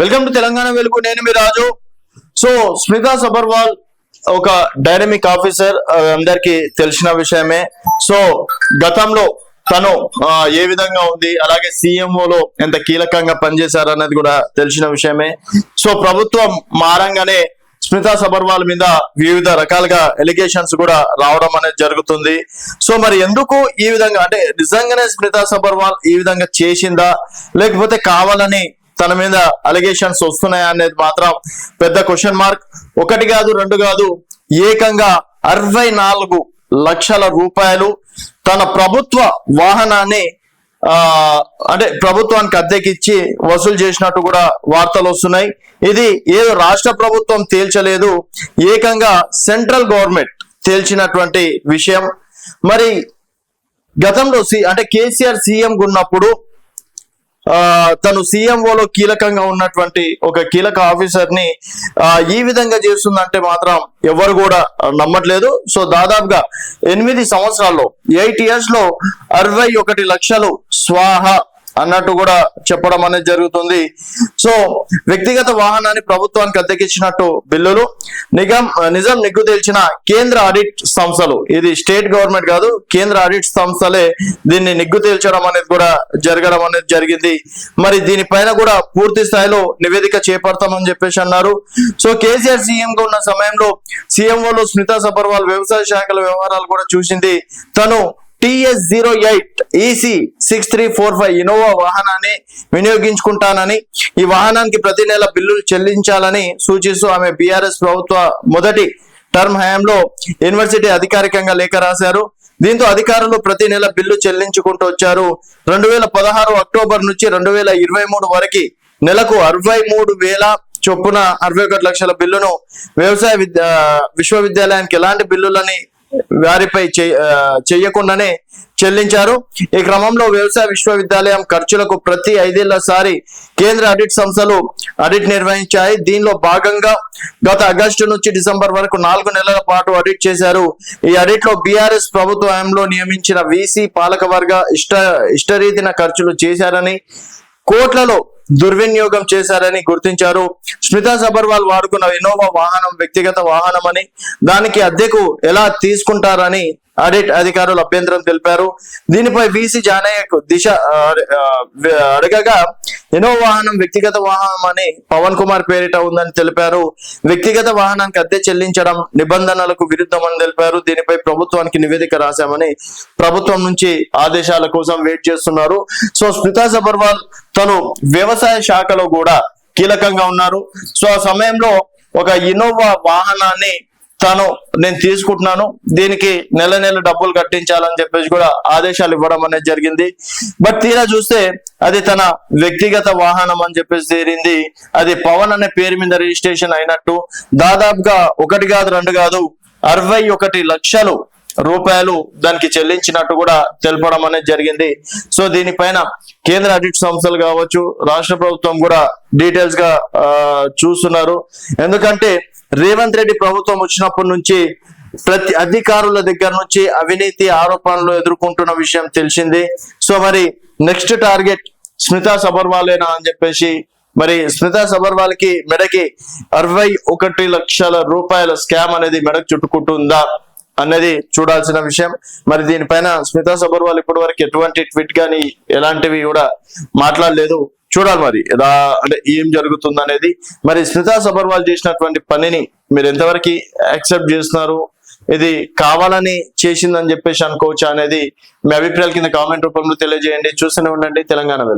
Welcome to Telangana Velugu నేను మీ Raju so Smita Sabharwal ఒక డైనమిక్ ఆఫీసర్ అందరికి అందరికీ తెలిసిన విషయమే. సో గతంలో తను ఏ విధంగా ఉంది అలాగే సీఎంఓలో ఎంత కీలకంగా పనిచేశారు అన్నది కూడా తెలిసిన విషయమే. సో ప్రభుత్వం మారంగానే స్మితా సబర్వాల్ మీద వివిధ రకాలుగా ఎలిగేషన్స్ కూడా రావడం అనేది జరుగుతుంది. సో మరి ఎందుకు ఈ విధంగా అంటే నిజంగానే స్మితా సబర్వాల్ ఈ విధంగా చేసిందా? లేకపోతే కావాలని తన మీద అలిగేషన్స్ వస్తున్నాయా అనేది మాత్రం పెద్ద క్వశ్చన్ మార్క్ ఒకటి కాదు రెండు కాదు ఏకంగా అరవై నాలుగు లక్షల రూపాయలు తన ప్రభుత్వ వాహనాన్ని ఆ అంటే ప్రభుత్వానికి అద్దెకిచ్చి వసూలు చేసినట్టు కూడా వార్తలు వస్తున్నాయి. ఇది ఏదో రాష్ట్ర ప్రభుత్వం తేల్చలేదు ఏకంగా సెంట్రల్ గవర్నమెంట్ తేల్చినటువంటి విషయం. మరి గతంలో సి అంటే కేసీఆర్ సీఎం ఉన్నప్పుడు తను సీఎంఓలో కీలకంగా ఉన్నటువంటి ఒక కీలక ఆఫీసర్ని ఈ విధంగా చేస్తుందంటే మాత్రం ఎవరు కూడా నమ్మట్లేదు. సో దాదాపుగా ఎనిమిది సంవత్సరాల్లో ఎయిట్ ఇయర్స్లో అరవై ఒకటి లక్షలు స్వాహ అన్నట్టు కూడా చెప్పడం అనేది జరుగుతుంది. సో వ్యక్తిగత వాహనాన్ని ప్రభుత్వానికి అద్దెకిచ్చినట్టు బిల్లులు నిగం నిజం నిగ్గు తేల్చిన కేంద్ర ఆడిట్ సంస్థలు ఇది స్టేట్ గవర్నమెంట్ కాదు కేంద్ర ఆడిట్ సంస్థలే దీన్ని నిగ్గు తేల్చడం అనేది కూడా జరగడం అనేది జరిగింది. మరి దీనిపైన కూడా పూర్తి స్థాయిలో నివేదిక చేపడతామని చెప్పేసి అన్నారు. సో కేసీఆర్ సీఎం గా ఉన్న సమయంలో సీఎంఓలో స్మితా సబర్వాల్ వ్యవసాయ శాఖల వ్యవహారాలు కూడా చూసింది. తను T S zero eight E C six three four five Innova వాహనాన్ని వినియోగించుకుంటానని ఈ వాహనానికి ప్రతి నెల బిల్లులు చెల్లించాలని సూచిస్తూ ఆమె బీఆర్ఎస్ ప్రభుత్వ మొదటి టర్మ్ హయాంలో యూనివర్సిటీ అధికారికంగా లేఖ రాశారు. దీంతో అధికారులు ప్రతి నెల బిల్లు చెల్లించుకుంటూ వచ్చారు. రెండు వేల పదహారు అక్టోబర్ నుంచి రెండు వేల ఇరవై మూడు వరకు నెలకు అరవై మూడు వేల చొప్పున అరవై ఒకటి లక్షల బిల్లును వ్యవసాయ విద్యా విశ్వవిద్యాలయానికి ఎలాంటి బిల్లులని వారిపై చే- చెయ్యకుండానే చెల్లించారు. ఈ క్రమంలో వ్యవసాయ విశ్వవిద్యాలయం ఖర్చులకు ప్రతి ఐదేళ్ళసారి కేంద్ర ఆడిట్ సంస్థలు ఆడిట్ నిర్వహించాయి. దీనిలో భాగంగా గత ఆగస్టు నుంచి డిసెంబర్ వరకు నాలుగు నెలల పాటు ఆడిట్ చేశారు. ఈ ఆడిట్లో బీఆర్ఎస్ ప్రభుత్వంలో నియమించిన వీసీ పాలకవర్గ ఇష్ట ఇష్టరీతిన ఖర్చులు చేశారని కోట్లలో దుర్వినియోగం చేశారని గుర్తించారు. స్మితా సబర్వాల్ వాడుకున్న ఇన్నోవా వాహనం వ్యక్తిగత వాహనం అని దానికి అద్దెకు ఎలా తీసుకుంటారని ఆడిట్ అధికారులు అభ్యంతరం తెలిపారు. దీనిపై బీసీ జానయ్యకు దిశ అడగగా ఇన్నోవా వాహనం వ్యక్తిగత వాహనం అని పవన్ కుమార్ పేరిట ఉందని తెలిపారు. వ్యక్తిగత వాహనానికి అద్దె చెల్లించడం నిబంధనలకు విరుద్ధమని తెలిపారు. దీనిపై ప్రభుత్వానికి నివేదిక రాశామని ప్రభుత్వం నుంచి ఆదేశాల కోసం వెయిట్ చేస్తున్నారు. సో స్మితా సబర్వాల్ తను వ్యవసాయ శాఖలో కూడా కీలకంగా ఉన్నారు. సో ఆ సమయంలో ఒక ఇన్నోవా వాహనాన్ని తాను నేను తీసుకుంటున్నాను. దీనికి నెల నెల డబ్బులు కట్టించాలని చెప్పేసి కూడా ఆదేశాలు ఇవ్వడం అనేది జరిగింది. బట్ తీరా చూస్తే అది తన వ్యక్తిగత వాహనం అని చెప్పేసి తేరింది. అది పవన్ అనే పేరు మీద రిజిస్ట్రేషన్ అయినట్టు. దాదాపుగా ఒకటి కాదు రెండు కాదు అరవై ఒకటి లక్షలు రూపాయలు దానికి చెల్లించినట్టు కూడా తెలపడం అనేది జరిగింది. సో దీనిపైన కేంద్ర ఆడిట్ సంస్థలు కావచ్చు రాష్ట్ర ప్రభుత్వం కూడా డీటెయిల్స్గా చూస్తున్నారు. ఎందుకంటే రేవంత్ రెడ్డి ప్రభుత్వం వచ్చినప్పటి నుంచి ప్రతి అధికారుల దగ్గర నుంచి అవినీతి ఆరోపణలు ఎదుర్కొంటున్న విషయం తెలిసింది. సో మరి నెక్స్ట్ టార్గెట్ స్మితా సబర్వాలేనా అని చెప్పేసి మరి స్మితా సబర్వాల్కి మెడకి అరవై ఒకటి లక్షల రూపాయల స్కామ్ అనేది మెడకు చుట్టుకుంటుందా? అన్నది చూడాల్సిన విషయం. మరి దీనిపైన స్మితా సబర్వాల్ ఇప్పటి వరకు ఎటువంటి ట్వీట్ గాని ఎలాంటివి కూడా మాట్లాడలేదు. చూడాలి మరి ఎలా అంటే ఏం జరుగుతుంది అనేది మరి స్మితా సబర్వాల్ చేసినటువంటి పనిని మీరు ఎంతవరకు యాక్సెప్ట్ చేస్తున్నారు? ఇది కావాలని చేసిందని చెప్పేసి అనుకోవచ్చా అనేది మీ అభిప్రాయాల కింద కామెంట్ రూపంలో తెలియజేయండి. చూస్తూనే ఉండండి తెలంగాణ